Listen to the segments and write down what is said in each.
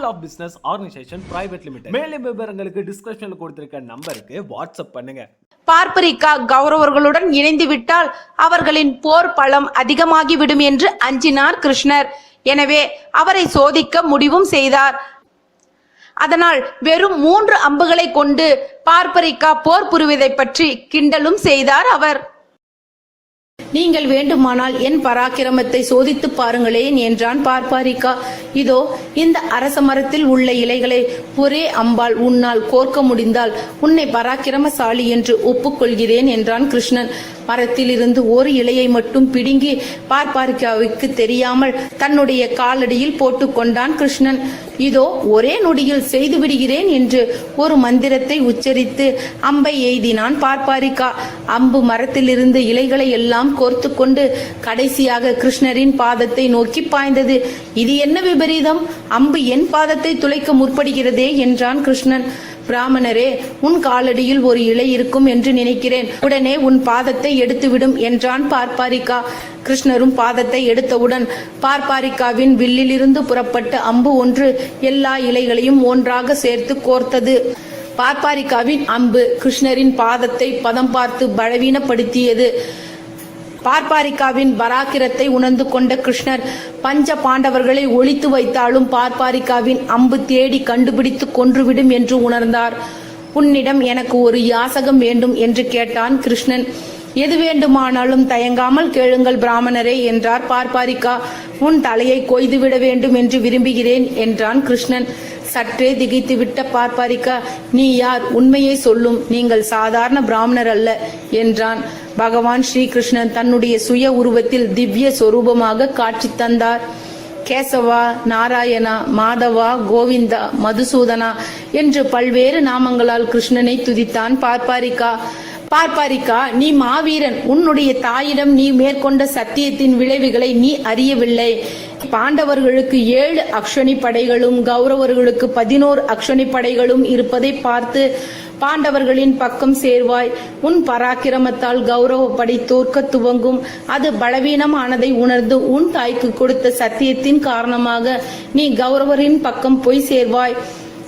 school of business organisation private limited மேலும் விவரங்களுக்கு டிஸ்கிரிப்ஷனில் கொடுத்திருக்க நம்பருக்கு வாட்ஸ்அப் பண்ணுங்க. பார்ப்பரிக்கா கௌரவர்களுடன் இணைந்து விட்டால் அவர்களின் போர் பலம் அதிகமாகிவிடும் என்று அஞ்சினார் கிருஷ்ணர். எனவே அவரை சோதிக்க முடிவும் செய்தார். அதனால் வெறும் மூன்று அம்புகளை கொண்டு பார்ப்பரிக்கா போர் புரிவதை பற்றி கிண்டலும் செய்தார் அவர். நீங்கள் வேண்டுமானால் என் பராக்கிரமத்தை சோதித்து பாருங்களேன் என்றான் பார்ப்பாரிக்கா இதோ இந்த அரச மரத்தில் உள்ள இலைகளை ஒரே அம்பாள் உன்னால் கோர்க்க முடிந்தால் உன்னை பராக்கிரமசாலி என்று ஒப்புக்கொள்கிறேன் என்றான் கிருஷ்ணன். மரத்தில் இருந்து ஒரு இலையை மட்டும் பிடுங்கி பார்ப்பாரிக்காவுக்கு தெரியாமல் தன்னுடைய காலடியில் போட்டுக்கொண்டான் கிருஷ்ணன். இதோ ஒரே நொடியில் செய்து விடுகிறேன் என்று ஒரு மந்திரத்தை உச்சரித்து அம்பை எய்தினான் பார்ப்பாரிக்கா அம்பு மரத்திலிருந்து இலைகளை எல்லாம் கோர்த்து கொண்டு கடைசியாக கிருஷ்ணரின் பாதத்தை நோக்கி பாய்ந்தது. இது என்ன விபரீதம்? அம்பு என் பாதத்தை துளைக்க முற்படுகிறதே என்றான் கிருஷ்ணன். பிராமணரே உன் காலடியில் ஒரு இலை இருக்கும் என்று நினைக்கிறேன். உடனே உன் பாதத்தை எடுத்துவிடும் என்றான் பார்ப்பாரிக்கா கிருஷ்ணரும் பாதத்தை எடுத்தவுடன் பார்ப்பாரிக்காவின் வில்லிலிருந்து புறப்பட்ட அம்பு ஒன்று எல்லா இலைகளையும் ஒன்றாக சேர்த்து கோர்த்தது. பார்ப்பாரிக்காவின் அம்பு கிருஷ்ணரின் பாதத்தை பதம் பார்த்து பலவீனப்படுத்தியது. பார்ப்பாரிக்காவின் பராக்கிரத்தை உணர்ந்து கொண்ட கிருஷ்ணர் பஞ்ச பாண்டவர்களை ஒழித்து வைத்தாலும் பார்ப்பாரிக்காவின் அம்பு தேடி கண்டுபிடித்து கொன்றுவிடும் என்று உணர்ந்தார். உன்னிடம் எனக்கு ஒரு யாசகம் வேண்டும் என்று கேட்டான் கிருஷ்ணன். எது வேண்டுமானாலும் தயங்காமல் கேளுங்கள் பிராமணரே என்றார். பார்ப்பாரிக்கா உன் தலையை கொய்துவிட வேண்டும் என்று விரும்புகிறேன் என்றான் கிருஷ்ணன். சற்றே திகைத்துவிட்ட பார்ப்பாரிக்கா நீ யார்? உண்மையை சொல்லும். நீங்கள் சாதாரண பிராமணர் அல்ல என்றான். பகவான் ஸ்ரீகிருஷ்ணன் தன்னுடைய சுய உருவத்தில் திவ்ய சொரூபமாக காட்சி தந்தார். கேசவா நாராயணா மாதவா கோவிந்தா மதுசூதனா என்று பல்வேறு நாமங்களால் கிருஷ்ணனை துதித்தான் பார்ப்பாரிக்கா பார்ப்பாரிக்கா நீ மாவீரன் உன்னுடைய தாயிடம் நீ மேற்கொண்ட சத்தியத்தின் விளைவுகளை நீ அறியவில்லை. பாண்டவர்களுக்கு ஏழு அக்ஷனி படைகளும் கௌரவர்களுக்கு பதினோரு அக்ஷனி படைகளும் இருப்பதை பார்த்து பாண்டவர்களின் பக்கம் சேர்வாய். உன் பராக்கிரமத்தால் கௌரவப்படை தோற்க துவங்கும். அது பலவீனமானதை உணர்ந்து உன் தாய்க்கு கொடுத்த சத்தியத்தின் காரணமாக நீ கௌரவரின் பக்கம் போய் சேர்வாய்.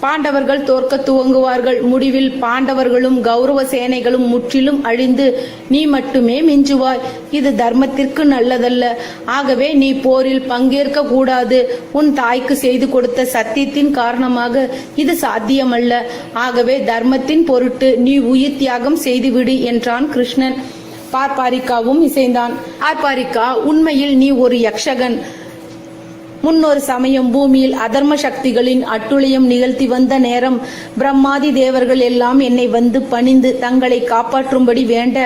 பாண்டவர்கள் தோற்க துவங்குவார்கள். முடிவில் பாண்டவர்களும் கௌரவ சேனைகளும் முற்றிலும் அழிந்து நீ மட்டுமே மிஞ்சுவாய். இது தர்மத்திற்கு நல்லதல்ல. ஆகவே நீ போரில் பங்கேற்க கூடாது. உன் தாய்க்கு செய்து கொடுத்த சத்தியத்தின் காரணமாக இது சாத்தியமல்ல. ஆகவே தர்மத்தின் பொருட்டு நீ உயிர் தியாகம் செய்துவிடு என்றான் கிருஷ்ணன். பார்ப்பாரிக்காவும் இசைந்தான். ஆர்ப்பாரிக்கா உண்மையில் நீ ஒரு யக்ஷகன். முன்னொரு சமயம் பூமியில் அதர்ம சக்திகளின் அட்டுழியம் நிகழ்த்தி வந்த நேரம் பிரம்மாதி தேவர்கள் எல்லாம் என்னை வந்து பணிந்து தங்களை காப்பாற்றும்படி வேண்ட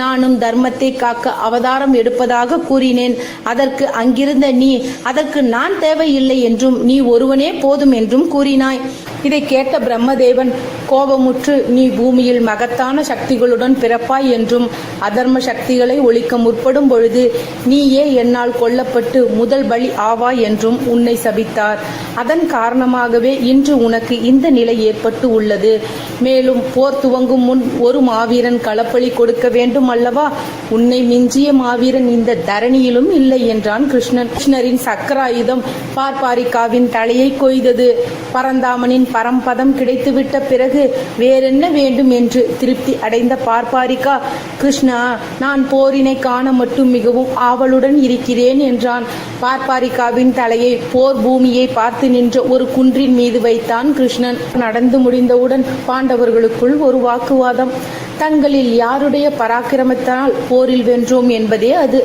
நானும் தர்மத்தை காக்க அவதாரம் எடுப்பதாக கூறினேன். அதற்கு அங்கிருந்த நீ அதற்கு நான் தேவையில்லை என்றும் நீ ஒருவனே போதும் என்றும் கூறினாய். இதை கேட்ட பிரம்மதேவன் கோபமுற்று நீ பூமியில் மகத்தான சக்திகளுடன் பிறப்பாய் என்றும் அதர்ம சக்திகளை ஒழிக்க முற்படும் பொழுது நீயே என்னால் கொல்லப்பட்டு முதல் பலி ஆவாய் என்றும் உன்னை சபித்தார். அதன் காரணமாகவே இன்று உனக்கு இந்த நிலை ஏற்பட்டு உள்ளது. மேலும் போர் துவங்கும் முன் ஒரு மாவீரன் களப்பலி கொடுக்க வேண்டும் அல்லவா? உன்னை மிஞ்சிய மாவீரன் இந்த தரணியிலும் இல்லை என்றான் கிருஷ்ணன். கிருஷ்ணரின் சக்கராயுதம் பார்ப்பாரிக்காவின் தலையை கொய்தது. பரந்தாமனின் பரம்பதம் கிடைத்துவிட்ட பிறகு வேறென்ன வேண்டும் என்று திருப்தி அடைந்த பார்ப்பாரிகா கிருஷ்ணா நான் போரினை காண மட்டும் மிகவும் ஆவலுடன் இருக்கிறேன் என்றான். பார்ப்பாரிகாவின் தலையை போர் பூமியை பார்த்து நின்ற ஒரு குன்றின் மீது வைத்தான் கிருஷ்ணன். நடந்து முடிந்தவுடன் பாண்டவர்களுக்குள் ஒரு வாக்குவாதம். தங்களில் யாருடைய பராக்கிரமத்தினால் போரில் வென்றோம் என்பதே அது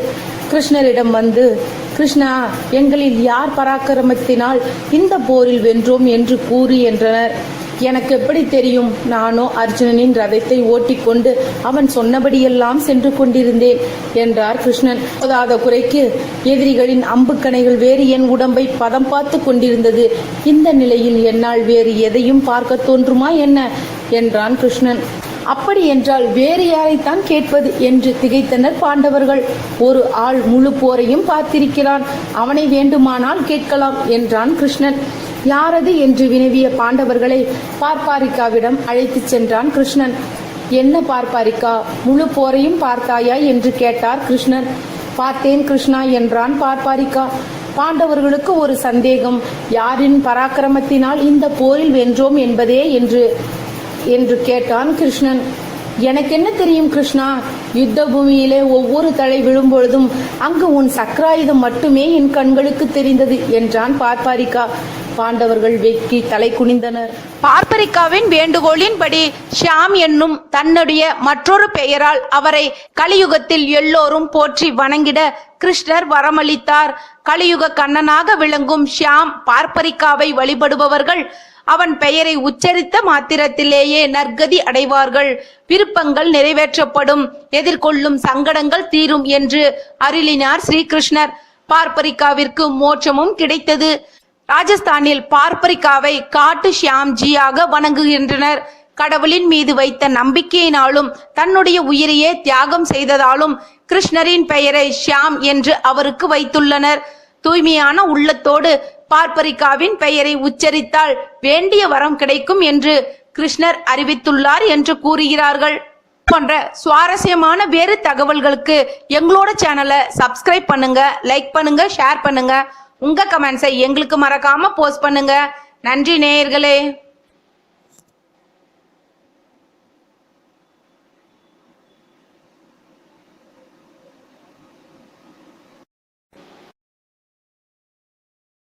கிருஷ்ணரிடம் வந்து கிருஷ்ணா எங்களில் யார் பராக்கிரமத்தினால் இந்த போரில் வென்றோம் என்று கூறி என்றனர். எனக்கு எப்படி தெரியும்? நானோ அர்ஜுனனின் ரதத்தை ஓட்டிக்கொண்டு அவன் சொன்னபடியெல்லாம் சென்று கொண்டிருந்தேன் என்றார் கிருஷ்ணன். போதாத குறைக்கு எதிரிகளின் அம்புக்கணைகள் வேறு என் உடம்பை பதம் பார்த்து கொண்டிருந்தது. இந்த நிலையில் என்னால் வேறு எதையும் பார்க்க தோன்றுமா என்ன? என்றான் கிருஷ்ணன். அப்படி என்றால் வேறு யாரைத்தான் கேட்பது என்று திகைத்தனர் பாண்டவர்கள். ஒரு ஆள் முழு போரையும் பார்த்திருக்கிறான். அவனை வேண்டுமானால் கேட்கலாம் என்றான் கிருஷ்ணன். யாரது என்று வினவிய பாண்டவர்களை பார்ப்பாரிக்காவிடம் அழைத்துச் சென்றான் கிருஷ்ணன். என்ன பார்ப்பாரிக்கா? முழு போரையும் பார்த்தாயா என்று கேட்டார் கிருஷ்ணன். பார்த்தேன் கிருஷ்ணா என்றான் பார்ப்பாரிக்கா. பாண்டவர்களுக்கு ஒரு சந்தேகம். யாரின் பராக்கிரமத்தினால் இந்த போரில் வென்றோம் என்பதே என்று. என்று கேட்டான் கிருஷ்ணன். எனக்கு என்ன தெரியும் கிருஷ்ணா? யுத்த பூமியிலே ஒவ்வொரு தலை விழும்பொழுதும் அங்கு உன் சக்கராயுதம் மட்டுமே என் கண்களுக்கு தெரிந்தது என்றான் பார்ப்பாரிக்கா. பாண்டவர்கள் வெக்கி தலை குனிந்தனர். பார்ப்பரிக்காவின் வேண்டுகோளின்படி ஷியாம் என்னும் தன்னுடைய மற்றொரு பெயரால் அவரை கலியுகத்தில் எல்லோரும் போற்றி வணங்கிட கிருஷ்ணர் வரமளித்தார். கலியுக கண்ணனாக விளங்கும் ஷியாம் பார்ப்பரிக்காவை வழிபடுபவர்கள் அவன் பெயரை உச்சரித்த மாத்திரத்திலேயே நற்கதி அடைவார்கள். விருப்பங்கள் நிறைவேற்றப்படும். எதிர்கொள்ளும் சங்கடங்கள் தீரும் என்று அருளினார் ஸ்ரீகிருஷ்ணர். பார்ப்பரிக்காவிற்கு மோட்சமும் கிடைத்தது. ராஜஸ்தானில் பார்ப்பரிக்காவை காட்டு ஷியாம்ஜியாக வணங்குகின்றனர். கடவுளின் மீது வைத்த நம்பிக்கையினாலும் தன்னுடைய உயிரையே தியாகம் செய்ததாலும் கிருஷ்ணரின் பெயரை ஷியாம் என்று அவருக்கு வைத்துள்ளனர். தூய்மையான உள்ளத்தோடு பார்ப்பரிக்காவின் பெயரை உச்சரித்தால் வேண்டிய வரம் கிடைக்கும் என்று கிருஷ்ணர் அறிவித்துள்ளார் என்று கூறுகிறார்கள். போன்ற சுவாரஸ்யமான வேறு தகவல்களுக்கு எங்களோட சேனலை சப்ஸ்கிரைப் பண்ணுங்க லைக் பண்ணுங்க ஷேர் பண்ணுங்க. உங்க கமெண்ட்ஸை எங்களுக்கு மறக்காம போஸ்ட் பண்ணுங்க. நன்றி நேயர்களே.